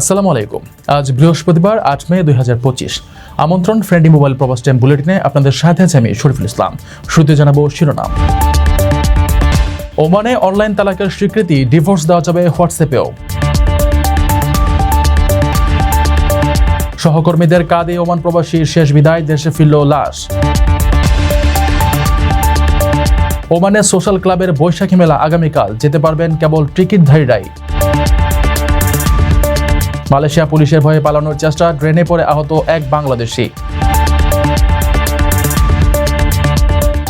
আসসালামু আলাইকুম। আজ বৃহস্পতিবার, আট মে দুই হাজার পঁচিশ। আমন্ত্রণ ফ্রেন্ডি মোবাইল প্রবাস টাইম বুলেটিনে আপনাদের সাথে আছে আমি শরীফুল ইসলাম। শুরুতে জানাব শিরোনাম। ওমানে অনলাইন তালাকের স্বীকৃতি, ডিভোর্স দেওয়া যাবে হোয়াটসঅ্যাপেও। সহকর্মীদের কাঁদে ওমান প্রবাসীর শেষ বিদায়, দেশে ফিরল লাশ। ওমানে সোশ্যাল ক্লাবের বৈশাখী মেলা আগামীকাল, যেতে পারবেন কেবল টিকিটধারীরাই। মালয়েশিয়া পুলিশের ভয়ে পালানোর চেষ্টা, ড্রেনে পড়ে আহত এক বাংলাদেশি।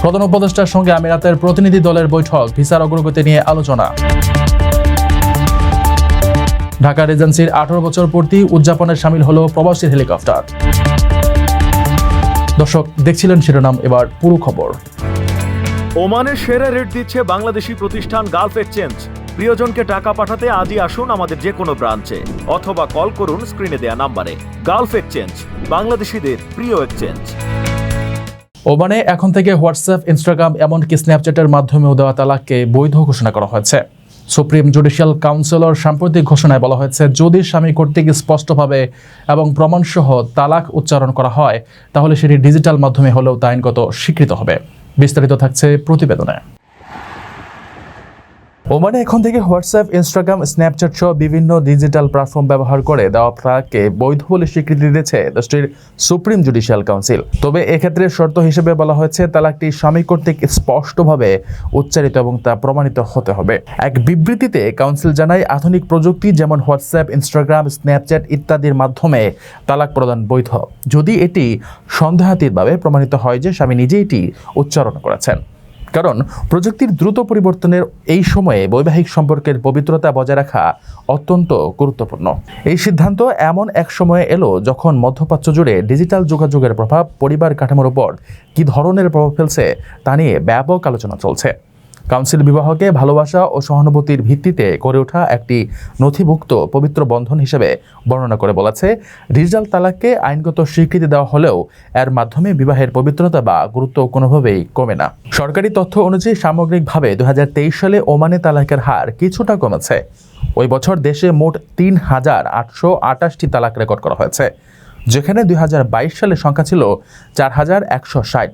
প্রধান উপদেষ্টার সঙ্গে আমিরাতের প্রতিনিধি দলের বৈঠক, ভিসার অগ্রগতি নিয়ে আলোচনা। ঢাকা রেজেন্সির আঠারো বছর পূর্তি উদযাপনের সামিল হলো প্রবাসী হেলিকপ্টার। দর্শক, দেখছিলেন শিরোনাম, এবার পুরো খবর। ওমানের সেরা রেট দিচ্ছে বাংলাদেশি প্রতিষ্ঠান গালফ এক্সচেঞ্জ। প্রিয়জনকে টাকা পাঠাতে আজই আসুন আমাদের যে কোনো ব্রাঞ্চে, অথবা কল করুন স্ক্রিনে দেয়া নাম্বারে। গালফ এক্সচেঞ্জ, বাংলাদেশিদের প্রিয় এক্সচেঞ্জ। ওমানে এখন থেকে হোয়াটসঅ্যাপ, ইনস্টাগ্রাম, এমনকি স্ন্যাপচ্যাটের মাধ্যমেও দেওয়া তালাককে বৈধ ঘোষণা করা হয়েছে। সুপ্রিম জুডিশিয়াল কাউন্সিলর সাম্প্রতিক ঘোষণায় বলা হয়েছে, যদি স্বামী কর্তৃক স্পষ্টভাবে এবং প্রমাণসহ তালাক উচ্চারণ করা হয়, তাহলে সেটি ডিজিটাল মাধ্যমে হলেও তা আইনগত স্বীকৃত হবে। বিস্তারিত থাকছে প্রতিবেদনে। ওমানে এখন থেকে হোয়াটসঅ্যাপ, ইনস্টাগ্রাম, স্ন্যাপচ্যাট সহ বিভিন্ন ডিজিটাল প্ল্যাটফর্ম ব্যবহার করে দেওয়া তালাককে বৈধ বলে স্বীকৃতি দিয়েছে দেশটির সুপ্রিম জুডিশিয়াল কাউন্সিল। তবে এক্ষেত্রে শর্ত হিসেবে বলা হয়েছে, তালাকটি স্বামী কর্তৃক স্পষ্টভাবে উচ্চারিত এবং তা প্রমাণিত হতে হবে। এক বিবৃতিতে কাউন্সিল জানায়, আধুনিক প্রযুক্তি যেমন হোয়াটসঅ্যাপ, ইনস্টাগ্রাম, স্ন্যাপচ্যাট ইত্যাদির মাধ্যমে তালাক প্রদান বৈধ। যদি এটি সন্দেহাতীতভাবে প্রমাণিত হয় যে স্বামী নিজে এটি উচ্চারণ করেছেন। কারণ প্রযুক্তির দ্রুত পরিবর্তনের এই সময়ে বৈবাহিক সম্পর্কের পবিত্রতা বজায় রাখা অত্যন্ত গুরুত্বপূর্ণ। এই সিদ্ধান্ত এমন এক সময়ে এলো যখন মধ্যপ্রাচ্য জুড়ে ডিজিটাল যোগাযোগের প্রভাব পরিবার কাঠামোর উপর কী ধরনের প্রভাব ফেলছে তা নিয়ে ব্যাপক আলোচনা চলছে। কাউন্সিল বিবাহকে ভালোবাসা ও সহানুভূতির ভিত্তিতে গড়ে ওঠা একটি নথিভুক্ত পবিত্র বন্ধন হিসেবে বর্ণনা করে বলেছে ডিজিটাল তালাককে আইনগত স্বীকৃতি দেওয়া হলেও এর মাধ্যমে বিবাহের পবিত্রতা বা গুরুত্ব কোনোভাবেই কমে না। সরকারি তথ্য অনুযায়ী সামগ্রিকভাবে দুই হাজার তেইশ সালে ওমানে তালাকের হার কিছুটা কমেছে। ওই বছর দেশে মোট তিন হাজার আটশো আটাশটি তালাক রেকর্ড করা হয়েছে, যেখানে দু হাজার বাইশ সালে সংখ্যা ছিল চার হাজার একশো ষাট।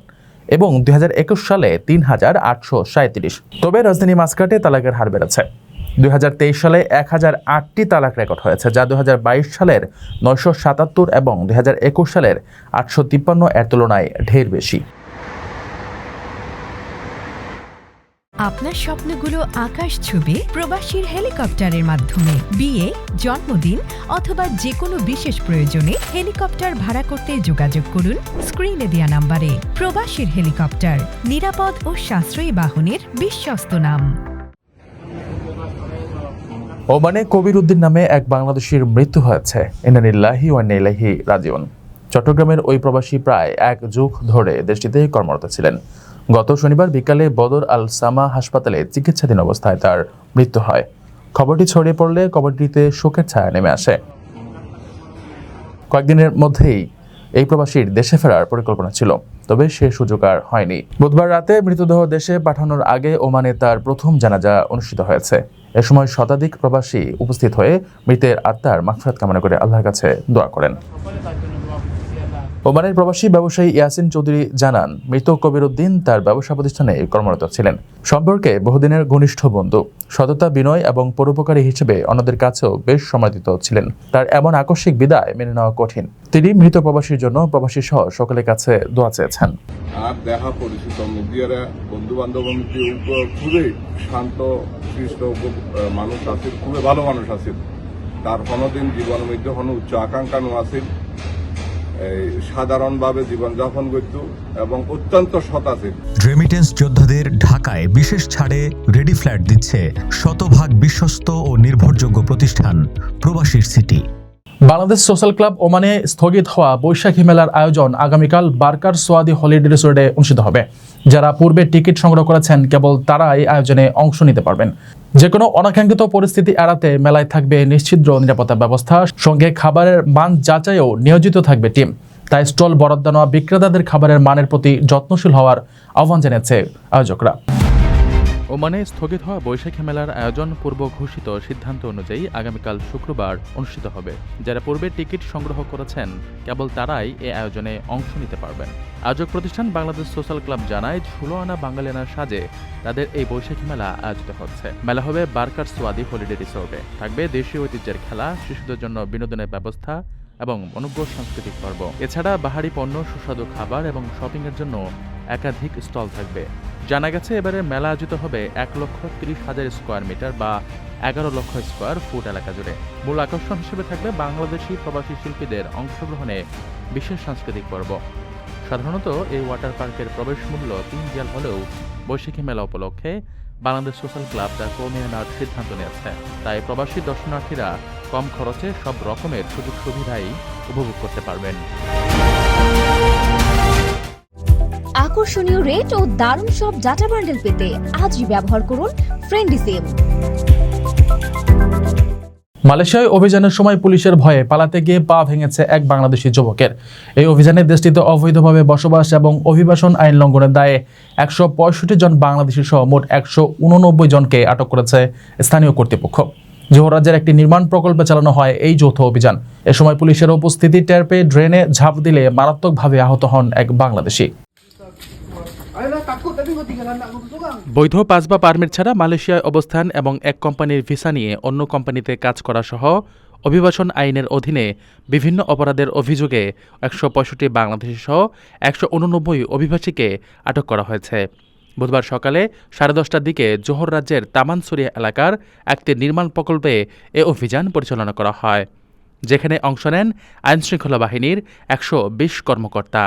এবং দুই হাজার একুশ সালে তিন হাজার আটশো সাঁত্রিশ তবে রাজধানী মাসকাটে তালাকের হার বেড়েছে। দুই হাজার তেইশ সালে এক হাজার আটটি তালাক রেকর্ড হয়েছে, যা দুই হাজার বাইশ সালের নয়শো সাতাত্তর এবং দুই হাজার একুশ সালের আটশো তিপ্পান্ন এর তুলনায় ঢের বেশি। আপনার স্বপ্নগুলো আকাশ ছুবে প্রবাসীর হেলিকপ্টারের মাধ্যমে। বিয়ে, জন্মদিন অথবা যে কোনো বিশেষ প্রয়োজনে হেলিকপ্টার ভাড়া করতে যোগাযোগ করুন স্ক্রিনে দেওয়া নাম্বারে। প্রবাসীর হেলিকপ্টার, নিরাপদ ও সাশ্রয়ী বাহনের বিশ্বস্ত নাম। ওমানে কবির উদ্দিন নামে এক বাংলাদেশির মৃত্যু হয়েছে। ইনানিল্লাহি ওয়ান্নাইলাহি রাজিউন। চট্টগ্রামের ওই প্রবাসী প্রায় এক যুগ ধরে দেশটিতে কর্মরত ছিলেন। গত শনিবার বিকালে বদর আল সামা হাসপাতালে চিকিৎসাধীন অবস্থায় তার মৃত্যু হয়। খবরটি ছড়িয়ে পড়লে কবরটিতে শোকের ছায়া নেমে আসে। কয়েকদিনের মধ্যেই এই প্রবাসীর দেশে ফেরার পরিকল্পনা ছিল, তবে সে সুযোগ আর হয়নি। বুধবার রাতে মৃতদেহ দেশে পাঠানোর আগে ওমানে তার প্রথম জানাজা অনুষ্ঠিত হয়েছে। এ সময় শতাধিক প্রবাসী উপস্থিত হয়ে মৃতের আত্মার মাগফিরাত কামনা করে আল্লাহর কাছে দোয়া করেন। ওমানের প্রবাসী ব্যবসায়ী ইয়াসিন চৌধুরী জানান, মৃত কবির উদ্দিন তার ব্যবসা প্রতিষ্ঠানে কর্মরত ছিলেন। সম্পর্কে বহুদিনের ঘনিষ্ঠ বন্ধু। সততা, বিনয় এবং পরোপকারী হিসেবে অন্যদের কাছেও বেশ সমাদিত ছিলেন। তার এমন আকস্মিক বিদায় মেনে নেওয়া কঠিন। তিনি মৃত প্রবাসীর জন্য প্রবাসী সহ সকলের কাছে দোয়া চেয়েছেন। আর দেখা পরিচিত মিডিয়ারা বন্ধু বান্ধব খুবই শান্ত, সৃষ্ট মানুষ আছে খুবই ভালো মানুষ আছে তার কোনোদিন জীবনের মধ্যে কোনো উচ্চ আকাঙ্ক্ষা আছে সাধারণভাবে জীবনযাপন করত এবং অত্যন্ত সতা ছিল রেমিটেন্স যোদ্ধাদের ঢাকায় বিশেষ ছাড়ে রেডি ফ্ল্যাট দিচ্ছে শতভাগ বিশ্বস্ত ও নির্ভরযোগ্য প্রতিষ্ঠান প্রবাসীর সিটি। বাংলাদেশ সোশ্যাল ক্লাব ওমানে স্থগিত হওয়া বৈশাখী মেলার আয়োজন আগামীকাল বার্কার সোয়াদি হলিডে রিসোর্টে অনুষ্ঠিত হবে। যারা পূর্বে টিকিট সংগ্রহ করেছেন, কেবল তারা এই আয়োজনে অংশ নিতে পারবেন। যে কোনো অনাকাঙ্ক্ষিত পরিস্থিতি এড়াতে মেলায় থাকবে নিশ্চিদ্র নিরাপত্তা ব্যবস্থা, সঙ্গে খাবারের মান যাচাইও নিয়োজিত থাকবে টিম। তাই স্টল, বরাদ্দ নেওয়া বিক্রেতাদের খাবারের মানের প্রতি যত্নশীল হওয়ার আহ্বান জানিয়েছে আয়োজকরা। ওমানে স্থগিত হওয়া বৈশাখী মেলার আয়োজন পূর্ব ঘোষিত সিদ্ধান্ত অনুযায়ী আগামীকাল শুক্রবার অনুষ্ঠিত হবে। যারা পূর্বে টিকিট সংগ্রহ করেছেন, কেবল তারাই এ আয়োজনে অংশ নিতে পারবেন। আয়োজক প্রতিষ্ঠান বাংলাদেশ সোশ্যাল ক্লাব জানায় ষোলো আনা বাঙালিয়ানার সাজে তাদের এই বৈশাখী মেলা আয়োজিত হচ্ছে। মেলা হবে বার্কার সোয়াদি হলিডে রিসোর্টে। থাকবে দেশীয় ঐতিহ্যের খেলা, শিশুদের জন্য বিনোদনের ব্যবস্থা এবং অনুজ্ঞ সাংস্কৃতিক পর্ব। এছাড়া বাহারি পণ্য, সুস্বাদু খাবার এবং শপিংয়ের জন্য একাধিক স্টল থাকবে। জানা গেছে এবারে মেলা আয়োজিত হবে এক লক্ষ তিরিশ হাজার স্কোয়ার মিটার বা এগারো লক্ষ স্কোয়ার ফুট এলাকা জুড়ে। মূল আকর্ষণ হিসেবে থাকবে বাংলাদেশি প্রবাসী শিল্পীদের অংশগ্রহণে বিশেষ সাংস্কৃতিক পর্ব। সাধারণত এই ওয়াটার পার্কের প্রবেশ মূল্য তিন রিয়াল হলেও বৈশাখী মেলা উপলক্ষে বাংলাদেশ সোশ্যাল ক্লাব তা কমিয়ে নেওয়ার সিদ্ধান্ত নিয়েছে। তাই প্রবাসী দর্শনার্থীরা কম খরচে সব রকমের সুযোগ সুবিধাই উপভোগ করতে পারবেন। আকর্ষণীয় রেট ও দারুণ সব ডাটা বান্ডেল পেতে আজই ব্যবহার করুন ফ্রেন্ডি সিম মালয়েশিয়ায় অভিযানের সময় পুলিশের ভয়ে পালাতে গিয়ে পা ভেঙেছে এক বাংলাদেশি যুবকের। এই অভিযানে দেশটিতে অবৈধভাবে বসবাস এবং অভিবাসন আইন লঙ্ঘনের দায়ে একশো পঁয়ষট্টি জন বাংলাদেশি সহ মোট একশো উননব্বই জনকে আটক করেছে স্থানীয় কর্তৃপক্ষ। জোহর রাজ্যের একটি নির্মাণ প্রকল্পে চালানো হয় এই যৌথ অভিযান। এ সময় পুলিশের উপস্থিতি টের পেয়ে ড্রেনে ঝাঁপ দিলে মারাত্মকভাবে আহত হন এক বাংলাদেশি। বৈধ পাস বা পারমিট ছাড়া মালয়েশিয়ায় অবস্থান এবং এক কোম্পানির ভিসা নিয়ে অন্য কোম্পানিতে কাজ করা সহ অভিবাসন আইনের অধীনে বিভিন্ন অপরাধের অভিযোগে একশো পঁয়ষট্টি বাংলাদেশি সহ একশো উননব্বই অভিবাসীকে আটক করা হয়েছে। বুধবার সকালে সাড়ে দশটার দিকে জোহর রাজ্যের তামানসুরিয়া এলাকার একটি নির্মাণ প্রকল্পে এ অভিযান পরিচালনা করা হয়, যেখানে অংশ নেন আইনশৃঙ্খলা বাহিনীর একশো বিশ কর্মকর্তা।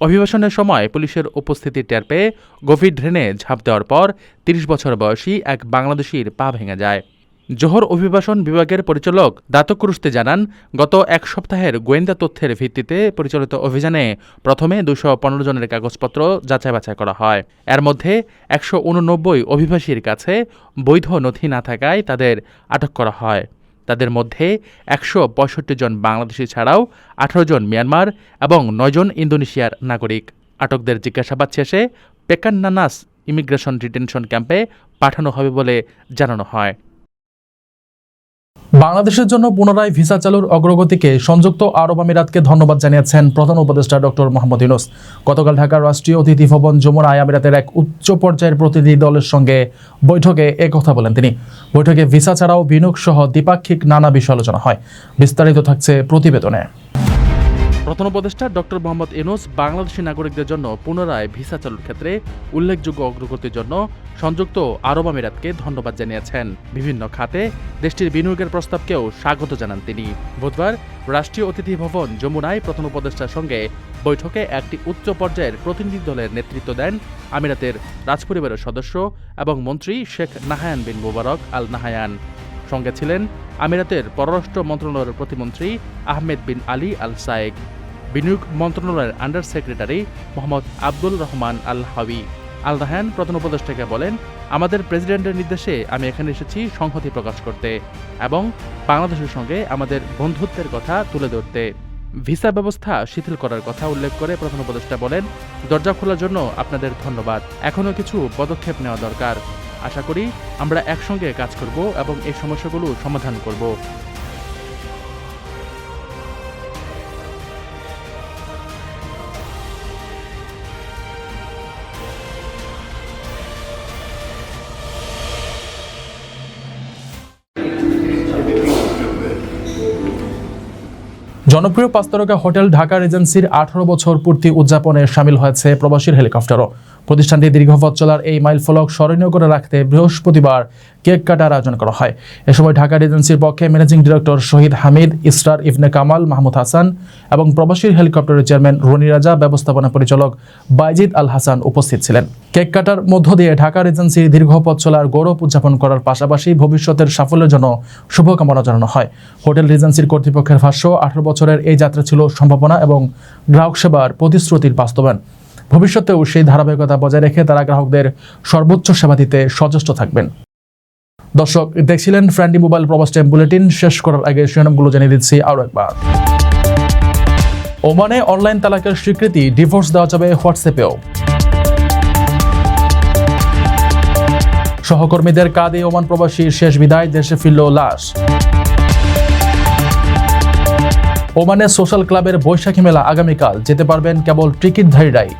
অভিবাসনের সময় পুলিশের উপস্থিতি টের পেয়ে গভীর ড্রেনে ঝাঁপ দেওয়ার পর তিরিশ বছর বয়সী এক বাংলাদেশির পা ভেঙে যায়। জোহর অভিবাসন বিভাগের পরিচালক দাতক কুরুস্তে জানান, গত এক সপ্তাহের গোয়েন্দা তথ্যের ভিত্তিতে পরিচালিত অভিযানে প্রথমে দুশো পনেরো জনের কাগজপত্র যাচাই বাছাই করা হয়। এর মধ্যে একশো উননব্বই অভিবাসীর কাছে বৈধ নথি না থাকায় তাদের আটক করা হয়। তাদের মধ্যে একশো পঁয়ষট্টি জন বাংলাদেশি ছাড়াও আঠারো জন মিয়ানমার এবং নয়জন ইন্দোনেশিয়ার নাগরিক। আটকদের জিজ্ঞাসাবাদ শেষে পেকান্নানাস ইমিগ্রেশন ডিটেনশন ক্যাম্পে পাঠানো হবে বলে জানানো হয়। বাংলাদেশের জন্য পুনরায় ভিসা চালুর অগ্রগতিকে সংযুক্ত আরব আমিরাতকে ধন্যবাদ জানিয়েছেন প্রধান উপদেষ্টা ডক্টর মোহাম্মদ ইউনুস। গতকাল ঢাকার রাষ্ট্রীয় অতিথি ভবন যমুনা আমিরাতের এক উচ্চ পর্যায়ের প্রতিনিধি দলের সঙ্গে বৈঠকে কথা বলেন তিনি। বৈঠকে ভিসা ছাড়াও বিনিয়োগ সহ দ্বিপাক্ষিক নানা বিষয় আলোচনা হয়। বিস্তারিত থাকছে প্রতিবেদনে। প্রধান উপদেষ্টা ডক্টর মোহাম্মদ ইউনুস বাংলাদেশি নাগরিকদের জন্য পুনরায় ভিসা চালুর ক্ষেত্রে উল্লেখযোগ্য অগ্রগতির জন্য সংযুক্ত আরব আমিরাতকে ধন্যবাদ জানিয়েছেন। বিভিন্ন খাতে দেশটির বিনিয়োগের প্রস্তাবকেও স্বাগত জানান তিনি। বুধবার রাষ্ট্রীয় অতিথি ভবন যমুনায় প্রধান উপদেষ্টার সঙ্গে বৈঠকে একটি উচ্চ পর্যায়ের প্রতিনিধি দলের নেতৃত্ব দেন আমিরাতের রাজপরিবারের সদস্য এবং মন্ত্রী শেখ নাহায়ান বিন মুবারক আল নাহায়ান। সঙ্গে ছিলেন আমিরাতের পররাষ্ট্র মন্ত্রণালয়ের প্রতিমন্ত্রী আহমেদ বিন আলী আল সায়েক। বিনিয়োগ মন্ত্রণালয়ের আন্ডার সেক্রেটারি মোহাম্মদ আব্দুল রহমান আল হাবি আল রাহান প্রধান উপদেষ্টাকে বলেন, আমাদের প্রেসিডেন্টের নির্দেশে আমি এখানে এসেছি সংহতি প্রকাশ করতে এবং বাংলাদেশের সঙ্গে আমাদের বন্ধুত্বের কথা তুলে ধরতে। ভিসা ব্যবস্থা শিথিল করার কথা উল্লেখ করে প্রধান উপদেষ্টা বলেন, দরজা খোলার জন্য আপনাদের ধন্যবাদ। এখনও কিছু পদক্ষেপ নেওয়া দরকার। আশা করি আমরা একসঙ্গে কাজ করব এবং এই সমস্যাগুলো সমাধান করব। জনপ্রিয় পাঁচতারকা হোটেল ঢাকা রেজেন্সির আঠারো বছর পূর্তি উদযাপনে সামিল হয়েছে প্রবাসীর হেলিকপ্টারও। প্রতিষ্ঠানটি দীর্ঘ পথ চলার এই মাইল ফলক স্মরণীয় করে রাখতে বৃহস্পতিবার কেক কাটার আয়োজন করা হয়। এ সময় ঢাকা রেজেন্সির পক্ষে ম্যানেজিং ডিরেক্টর শহীদ হামিদ, ইসরার ইবনে কামাল, মাহমুদ হাসান এবং প্রবাসীর হেলিকপ্টারের চেয়ারম্যান রনি রাজা, ব্যবস্থাপনা পরিচালক বাইজিদ আল হাসান উপস্থিত ছিলেন। কেক কাটার মধ্য দিয়ে ঢাকা রেজেন্সির দীর্ঘ পথ চলার গৌরব উদযাপন করার পাশাপাশি ভবিষ্যতের সাফল্যের জন্য শুভকামনা জানানো হয়। হোটেল রেজেন্সির কর্তৃপক্ষের ভাষ্য, আঠারো বছরের এই যাত্রা ছিল সম্ভাবনা এবং গ্রাহক সেবার প্রতিশ্রুতির বাস্তবায়ন। ভবিষ্যতেও সেই ধারাবাহিকতা বজায় রেখে তারা গ্রাহকদের সর্বোচ্চ সেবা দিতে সচেষ্ট থাকবেন। দর্শক, দেখছিলেন ফ্রেন্ডি মোবাইল প্রবাস টাইম বুলেটিন। শেষ করার আগে শিরোনামগুলো জানিয়ে দিচ্ছি আরও একবার। ওমানে অনলাইন তালাকের স্বীকৃতি, ডিভোর্স দেওয়া যাবে হোয়াটসঅ্যাপেও। সহকর্মীদের কাঁধে ওমান প্রবাসীর শেষ বিদায়, দেশে ফিরল লাশ। ওমানের সোশ্যাল ক্লাবের বৈশাখী মেলা আগামীকাল, যেতে পারবেন কেবল টিকিটধারীরাই।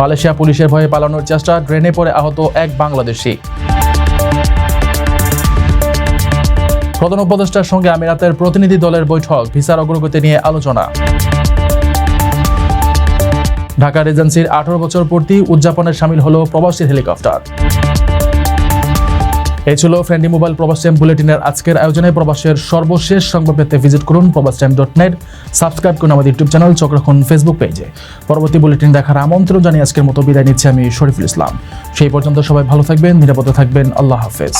মালয়েশিয়া পুলিশের ভয়ে পালানোর চেষ্টা, ড্রেনে পড়ে আহত এক বাংলাদেশি। প্রধান উপদেষ্টার সঙ্গে আমিরাতের প্রতিনিধি দলের বৈঠক, ভিসার অগ্রগতি নিয়ে আলোচনা। ঢাকা রেজেন্সির আঠারো বছর পূর্তি উদযাপনের সামিল হলো প্রবাসীর হেলিকপ্টার। এই ছিল ফ্রেন্ডি মোবাইল প্রবাস টাইম বুলেটিনের আজকের আয়োজনে প্রবাসের সর্বশেষ সংবাদ পেতে ভিজিট করুন প্রবাস টাইম ডট নেট সাবস্ক্রাইব করুন আমাদের ইউটিউব চ্যানেল চোখ রাখুন ফেসবুক পেজে পরবর্তী বুলেটিন দেখার আমন্ত্রণ জানিয়ে আজকের মতো বিদায় নিচ্ছি আমি শরীফুল ইসলাম। সেই পর্যন্ত সবাই ভালো থাকবেন, নিরাপদে থাকবেন। আল্লাহ হাফেজ।